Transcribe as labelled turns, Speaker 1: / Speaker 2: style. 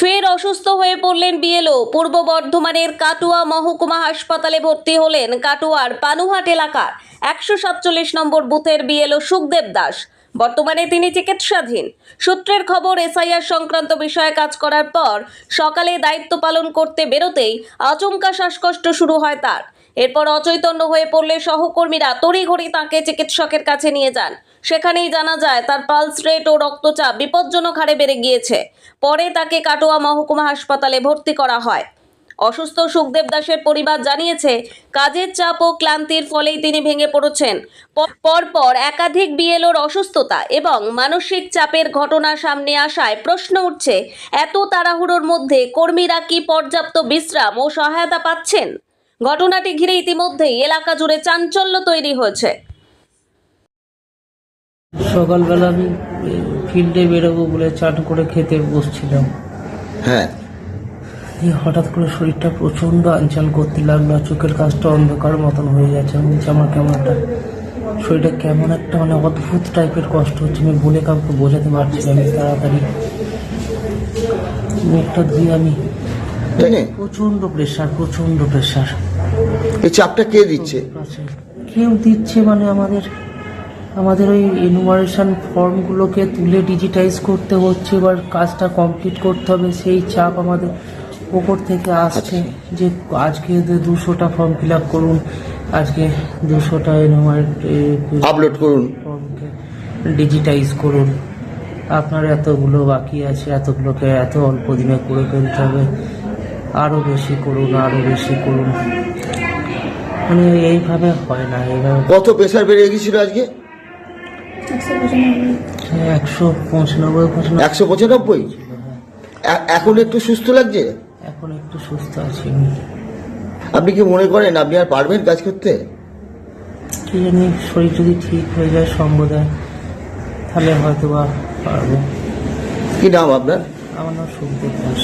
Speaker 1: ফের অসুস্থ হয়ে পড়লেন বিএলও। পূর্ব বর্ধমানের কাটুয়া মহকুমা হাসপাতালে ভর্তি হলেন কাটুয়ার পানুহাট এলাকার একশো সাতচল্লিশ নম্বর বুথের বিএলও সুখদেব দাস। বর্তমানে তিনি চিকিৎসাধীন। সূত্রের খবর, এসআইআর সংক্রান্ত বিষয়ে কাজ করার পর সকালে দায়িত্ব পালন করতে বেরোতেই আচমকা শ্বাসকষ্ট শুরু হয় তার। এরপর অচৈতন্য হয়ে পড়লে সহকর্মীরা তড়িঘড়ি তাকে চিকিৎসকের কাছে নিয়ে যান। সেখানেই জানা যায়, তার পালস রেট ও রক্তচাপ বিপজ্জনক হারে বেড়ে গিয়েছে। পরে তাকে কাটোয়া মহকুমা হাসপাতালে ভর্তি করা হয়। অসুস্থ সুখদেব দাসের পরিবার জানিয়েছে, কাজের চাপ ও ক্লান্তির ফলেই তিনি ভেঙে পড়েছেন। পরপর একাধিক বিএলওর অসুস্থতা এবং মানসিক চাপের ঘটনা সামনে আসায় প্রশ্ন উঠছে, এত তাড়াহুড়োর মধ্যে কর্মীরা কি পর্যাপ্ত বিশ্রাম ও সহায়তা পাচ্ছেন? ঘটনাটি ঘিরে ইতিমধ্যেই এলাকা জুড়ে চাঞ্চল্য তৈরি হয়েছে।
Speaker 2: সকালবেলা আমি ফিল্ডে বেরোবো বলে চান করে খেতে বসছিলাম।
Speaker 3: হ্যাঁ।
Speaker 2: দিয়ে হঠাৎ করে শরীরটা প্রচণ্ড আনচান করতে লাগল চোখের কাজটা অন্ধকার মতন হয়ে যাচ্ছে। আমি বলছি আমার কেমন একটা শরীরটা কেমন একটা মানে অদ্ভুত টাইপের কষ্ট হচ্ছে। আমি বলে কাউকে বোঝাতে পারছি আমি তাড়াতাড়ি মুখটা ধুয়ে আমি প্রচণ্ড প্রেশার প্রচণ্ড প্রেশার
Speaker 3: এই চাপটা কে দিচ্ছে?
Speaker 2: কেউ দিচ্ছে মানে আমাদের আমাদের ওই ইনুমারেশন ফর্মগুলোকে তুলে ডিজিটাইজ করতে হচ্ছে এবার কাজটা কমপ্লিট করতে হবে সেই চাপ আমাদের ওপর থেকে আসছে যে আজকে দুশোটা ফর্ম ফিল আপ করুন আজকে দুশোটা এনুমারেট
Speaker 3: আপলোড করুন।
Speaker 2: ফর্মকে ডিজিটাইজ করুন। আপনার এতগুলো বাকি আছে এতগুলোকে এত অল্প দিনে করে ফেলতে হবে। আরও বেশি করুন আরও বেশি করুন। মানে এইভাবে হয় না এইভাবে।
Speaker 3: কত প্রেশার বেড়ে গেছিল আজকে?
Speaker 2: একশো পঁচানব্বই পঁচানব্বই।
Speaker 3: একশো পঁচানব্বই? এখন একটু সুস্থ লাগছে?
Speaker 2: এখন একটু সুস্থ আছি।
Speaker 3: আপনি কি মনে করেন আপনি আর পারবেন কাজ করতে?
Speaker 2: কি জানি শরীর যদি ঠিক হয়ে যায় সঙ্গ দেয় তাহলে হয়তো বা পারব।
Speaker 3: কি নাম আপনার?
Speaker 2: আমার নাম সুখদেব দাস